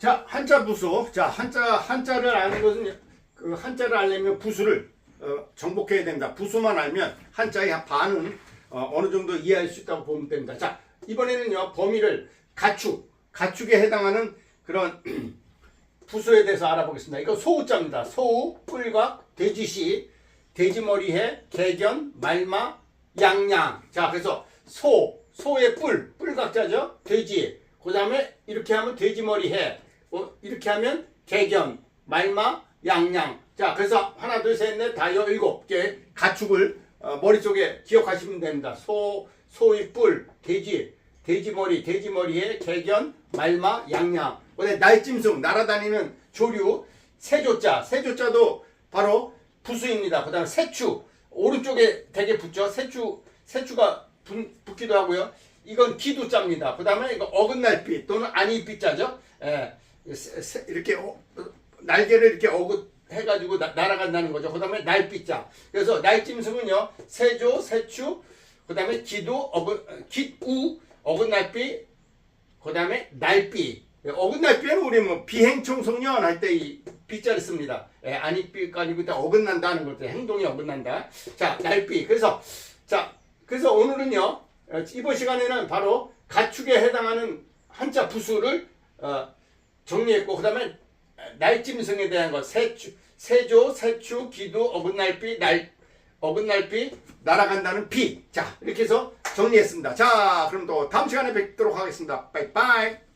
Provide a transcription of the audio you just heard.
자, 한자 부수. 자, 한자, 한자를 아는 것은, 그 한자를 알려면 부수를, 어, 정복해야 됩니다. 부수만 알면 한자의 한 반은, 어, 어느 정도 이해할 수 있다고 보면 됩니다. 자, 이번에는요, 범위를 가축, 가축에 해당하는 그런 부수에 대해서 알아보겠습니다. 이거 소우자입니다. 소우, 뿔각, 돼지시, 돼지머리해, 개견, 말마, 양양. 자, 그래서 소, 소의 뿔, 뿔 각자죠. 돼지. 그 다음에 이렇게 하면 돼지머리해. 어, 이렇게 하면 개견, 말마, 양양. 자, 그래서 하나, 둘, 셋, 넷, 다 여, 일곱 개 가축을 어, 머릿속에 기억하시면 됩니다. 소, 소의 뿔, 돼지, 돼지머리, 돼지머리에 개견, 말마, 양양. 그다음에 날짐승, 날아다니는 조류, 세조자, 세조자도 바로 부수입니다. 그 다음에 세추, 오른쪽에 되게 붙죠. 세추, 세추가 붙, 붙기도 하고요. 이건 기두자입니다. 그 다음에 이거 어긋날비 또는 아니비자죠. 예, 이렇게 어, 어, 날개를 이렇게 어긋 해 가지고 나- 날아간다는 거죠. 그다음에 날비자. 그래서 날짐승은요, 세조, 세추, 그다음에 기두, 어긋, 어, 기우, 어긋날비, 그다음에 날비. 예, 어긋날비는 우리 뭐 비행청소년 할 때 이 비자를 씁니다. 예, 아니비가 아니고 어긋난다는 것들 행동이 어긋난다. 자, 날비. 그래서 자, 그래서 오늘은요 어, 이번 시간에는 바로 가축에 해당하는 한자 부수를 어, 정리했고 그 다음에 날짐승에 대한 것 세추, 세조, 세추, 기두, 어긋날 비, 날 어긋날 비 날아간다는 비. 자 이렇게 해서 정리했습니다. 자 그럼 또 다음 시간에 뵙도록 하겠습니다. 빠이빠이.